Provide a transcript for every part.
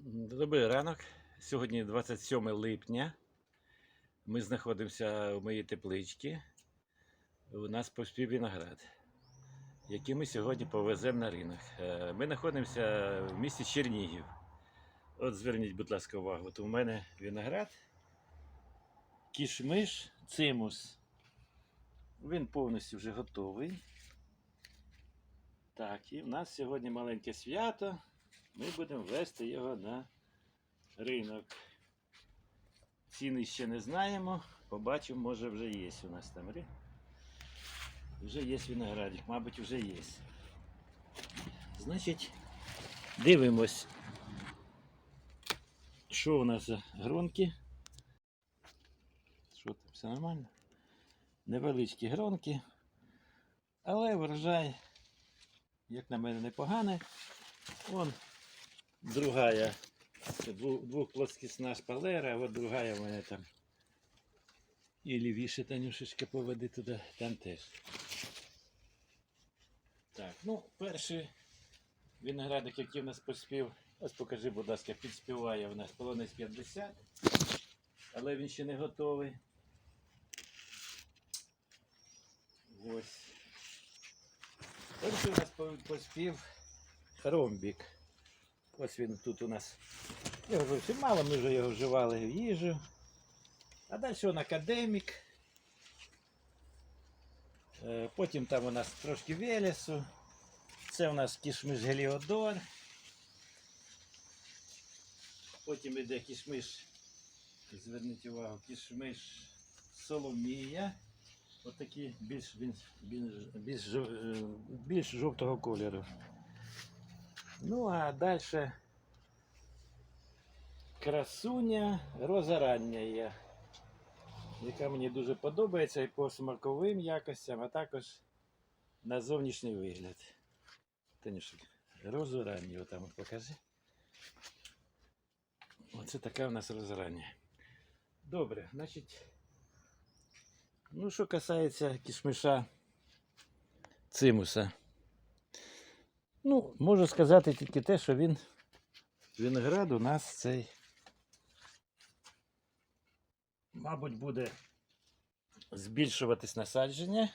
Добрий ранок. Сьогодні 27 липня. Ми знаходимося в моїй тепличці. У нас поспів виноград, який ми сьогодні повеземо на ринок. Е, Ми знаходимося в місті Чернігів. От зверніть, будь ласка, увагу. От у мене виноград, кішмиш, цимус. Він повністю вже готовий. Так, і в нас сьогодні маленьке свято. Ми будемо вести його на ринок. Ціни ще не знаємо. Побачимо, може вже є у нас там. Вже є виноградик, мабуть, вже є. Значить, дивимось, що у нас за гронки. Що там, все нормально? Невеличкі гронки, але врожай, як на мене, непоганий. Вон другая, двухплоскісна шпалера, а от другая в мене там. І лівіше Танюшечка поведи туди, там теж. Так, ну, перший виноградик, який в нас поспів, ось покажи, будь ласка, підспіває в нас полонець 50, але він ще не готовий. Ось. Перший у нас поспів ромбік. Ось він тут у нас. Його зовсім мало, ми вже його вживали в їжу. А далі він академік. Е, Потім там у нас трошки велесу. Це у нас кішмиш Геліодор. Потім йде кішмиш, зверніть увагу, кішмиш Соломія. Отакі більш, більш, більш, е, більш жовтого кольору. Ну, а далі красуня розарання є, яка мені дуже подобається і по смаковим якостям, а також на зовнішній вигляд. Танюшик, розорання отам покажи. Оце така у нас розорання. Добре, значить. Ну, що касається кішмиша цимуса. Ну, можу сказати тільки те, що він виноград у нас цей, мабуть, буде збільшуватись насадження.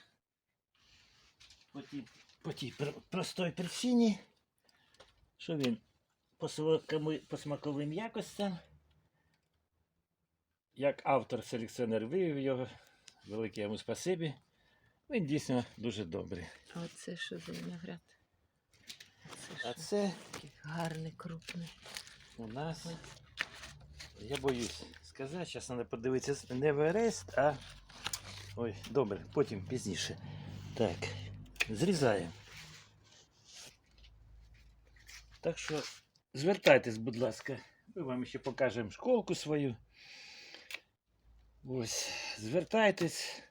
По тій, по тій простій причині, що він по, по смаковим якостям, як автор селекціонер вивів його, велике йому спасибі, він дійсно дуже добрий. А оце що за виноград? А це Такий гарний, крупний. У нас, я боюсь сказати, зараз треба подивитися не Верест, а. Ой, добре, потім пізніше. Так, зрізаємо. Так що звертайтесь, будь ласка, ми вам ще покажемо школку свою. Ось, звертайтесь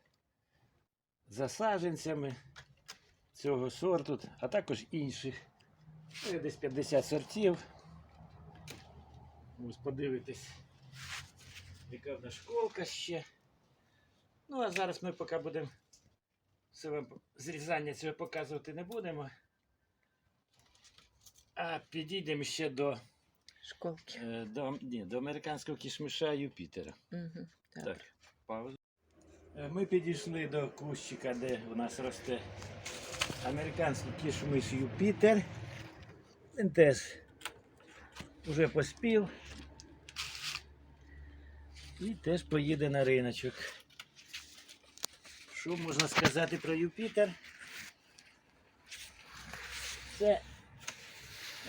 за саджанцями цього сорту, а також інших. Ну, є Десь 50 сортів. Ось подивитись, яка в нас школка ще. Ну, а зараз ми поки будемо все вам зрізання цього показувати не будемо. А підійдемо ще до, Школки. е, до, ні, до американського кішмиша Юпітера. Угу. Так. Так, паузу. Е, Ми підійшли до кущика, де у нас росте американський кішмиш Юпітер. Він теж вже поспів. І теж поїде на риночок. Що можна сказати про Юпітер? Це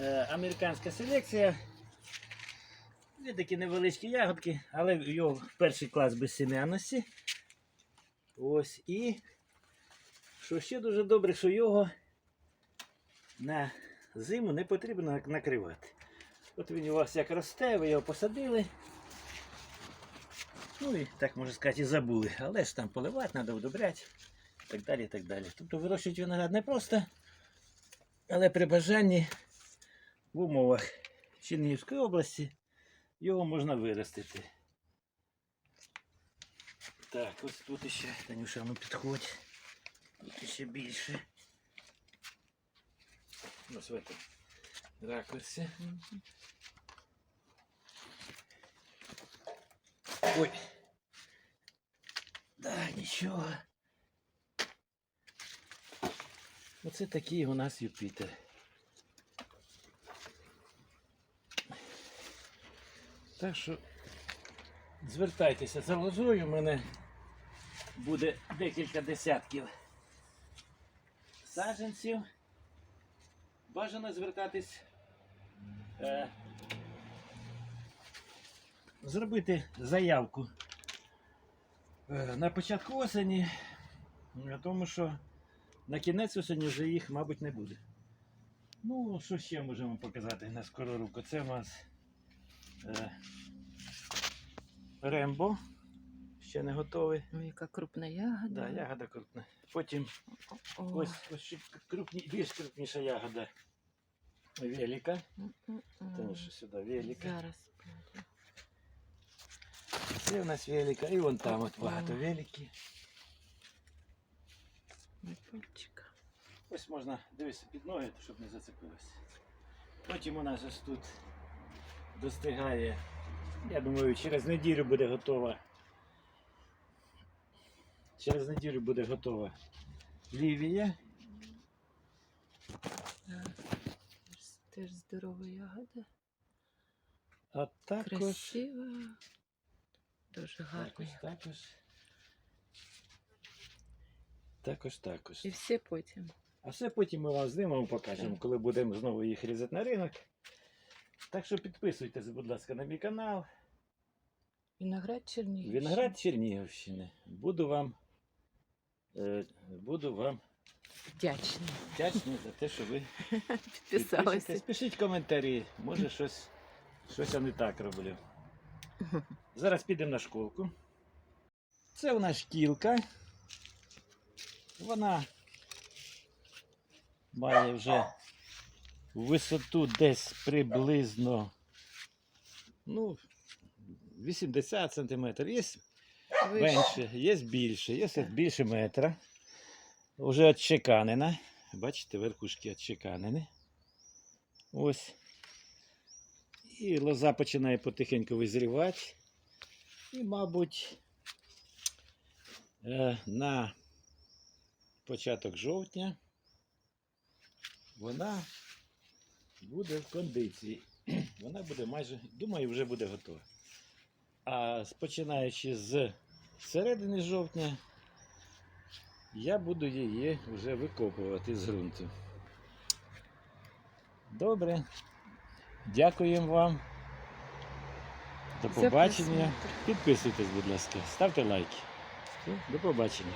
е, американська селекція. Є такі невеличкі ягодки, але його перший клас безсем'яності. Ось і що ще дуже добре, що його на зиму не потрібно накривати. От він у вас як росте, ви його посадили. Ну і так можна сказати, і забули. Але ж там поливати, треба удобряти і так далі. і так далі. Тобто вирощують виноград не просто, але при бажанні в умовах Чернігівської області його можна виростити. Так, ось тут ще, Танюша, ну підходь. Тут ще більше. Ну, Ось в ракурсі. Ой. Да, нічого. Оце такий у нас Юпітер. Так що звертайтеся за лозою, у мене буде декілька десятків саджанців. Бажано звертатись. Е, зробити заявку е, на початку осені, тому що на кінець осені вже їх, мабуть, не буде. Ну, що ще можемо показати на скору руку? Це у нас е, Рембо. Ще не готовий. Ой, яка крупна ягода. Да, ягода крупна. Потім О, ось, ось ще крупні, більш крупніша ягода. Велика. Що сюди велика. Зараз. Це у нас велика. І вон там от багато велики. Ой. Ось можна дивитися під ноги, щоб не зацепилося. Потім у нас ось тут достигає. Я думаю, через неділю буде готова. Через неділю буде готова лівія. Теж- здорова ягода. А також, Красива. Дуже гарна. також, також. Також, також. І все потім. А все потім ми вам знімемо, покажемо, коли будемо знову їх різати на ринок. Так що підписуйтесь, будь ласка, на мій канал. Виноград Чернігівщини. Виноград Чернігівщини. Буду вам, буду вам Вдячна. вдячний за те, що ви підпишетесь. Пишіть коментарі. Може щось, щось я не так роблю. Зараз підемо на школку. Це у нас шкілка. Вона має вже висоту десь приблизно ну, 80 см. Є менше, є більше, є більше метра. Уже отчеканена. Бачите, верхушки отчеканені. Ось. І лоза починає потихеньку визрівати. І, мабуть, е, на початок жовтня вона буде в кондиції. Вона буде майже, думаю, вже буде готова. А починаючи з середини жовтня, я буду її вже викопувати з ґрунту. Добре. Дякуємо вам. До побачення. Підписуйтесь, будь ласка, ставте лайки. До побачення.